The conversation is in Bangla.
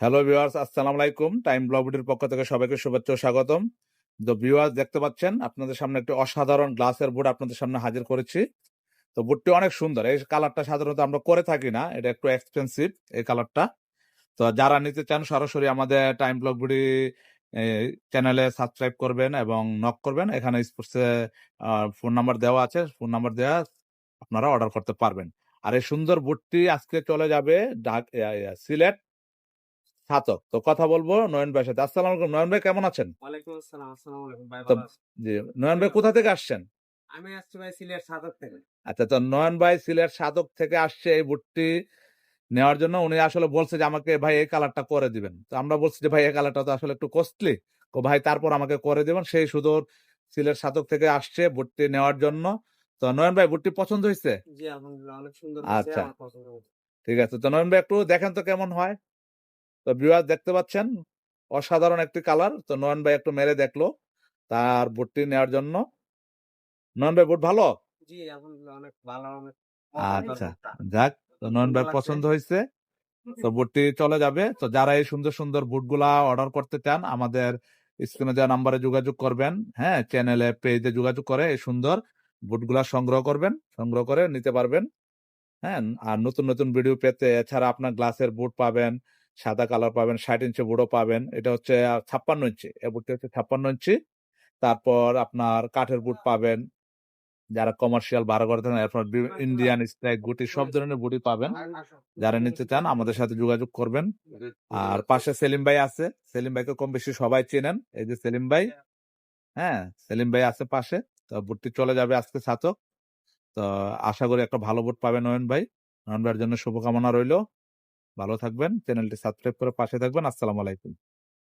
হ্যালো ভিউয়ার্স আসসালামু আলাইকুম। টাইম ব্লগটির পক্ষ থেকে সবাইকে শুভেচ্ছা ও স্বাগতম। তো ভিউয়ার্স দেখতে পাচ্ছেন আপনাদের সামনে একটি অসাধারণ গ্লাসের বুট আপনাদের সামনে হাজির করেছি। তো বুটটি অনেক সুন্দর এই কালারটা সাধারণত আমরা করে থাকি না এটা একটু এক্সপেন্সিভ এই কালারটা তো যারা নিতে চান সরাসরি আমাদের টাইম ব্লগ বুটি চ্যানেলে সাবস্ক্রাইব করবেন এবং নক করবেন। এখানে স্পোর্টসে ফোন নাম্বার দেওয়া আছে ফোন নাম্বার দেওয়া আপনারা অর্ডার করতে পারবেন। আর এই সুন্দর বুটটি আজকে চলে যাবে এ, সিলেট ছাতক তো কথা বলব নয়ন ভাইয়ের সাথে। আসসালাম আলাইকুম। নয়ন ভাই কেমন আছেন? জি নয়ন ভাই কোথা থেকে আসছেন? আমি আসছি ভাই সিলেট সাদর থেকে। আচ্ছা তো নয়ন ভাই সিলেট সাধক থেকে আসছে এই বুটটি নেওয়ার জন্য। উনি আসলে বলছে যে আমাকে ভাই এই কালারটা করে দিবেন। তো আমরা বলছি যে ভাই এই কালারটা তো আসলে একটু কস্টলি তো ভাই তারপর আমাকে করে দিবেন। সেই সুদূর সিলেট সাধক থেকে আসছে বুটটি নেওয়ার জন্য। তো নয়ন ভাই বুটটি পছন্দ হয়েছে? জি আলহামদুলিল্লাহ। অনেক সুন্দর আচ্ছা। ঠিক আছে। তো নয়ন ভাই একটু দেখেন তো কেমন হয়? তো ভিউয়ার দেখতে পাচ্ছেন অসাধারণ একটি কালার তো নয়ন ভাই একটু মেরে দেখল তার বুটটি নেওয়ার জন্য। নয়ন ভাই বুট ভালো? জি আলহামদুলিল্লাহ অনেক ভালো আচ্ছা যাক তো নয়ন ভাই পছন্দ হয়েছে। তো বুটটি চলে যাবে। তো যারা এই সুন্দর সুন্দর বুটগুলা অর্ডার করতে চান আমাদের স্ক্রিনে দেওয়া নাম্বারে যোগাযোগ করবেন। হ্যাঁ চ্যানেলে পেজে যোগাযোগ করে এই সুন্দর বুটগুলা সংগ্রহ করবেন সংগ্রহ করে নিতে পারবেন। হ্যাঁ আর নতুন নতুন ভিডিও পেতে এছাড়া আপনার গ্লাসের বুট পাবেন সাদা কালার পাবেন, ষাট ইঞ্চি বুটও পাবেন। এটা হচ্ছে ছাপ্পান্ন ইঞ্চি। এই বুটটি হচ্ছে ছাপ্পান্ন ইঞ্চি। তারপর আপনার কাঠের বুট পাবেন। যারা কমার্শিয়াল বার করে থাকেন, এরপর ইন্ডিয়ান স্ট্রাইক গুটি, সব ধরনের বুটি পাবেন। যারা নিতে চান, আমাদের সাথে যোগাযোগ করবেন। আর পাশে সেলিম ভাই আছে। সেলিম ভাইকে কম বেশি সবাই চেনেন। এই যে সেলিম ভাই হ্যাঁ সেলিম ভাই আছে পাশে। তো বুটটি চলে যাবে আজকে ছাতক তো আশা করি একটা ভালো বুট পাবেন নয়ন ভাই। নয়ন ভাইয়ের জন্য শুভকামনা রইল। ভালো থাকবেন চ্যানেলটি সাবস্ক্রাইব করে পাশে থাকবেন। আসসালামু আলাইকুম।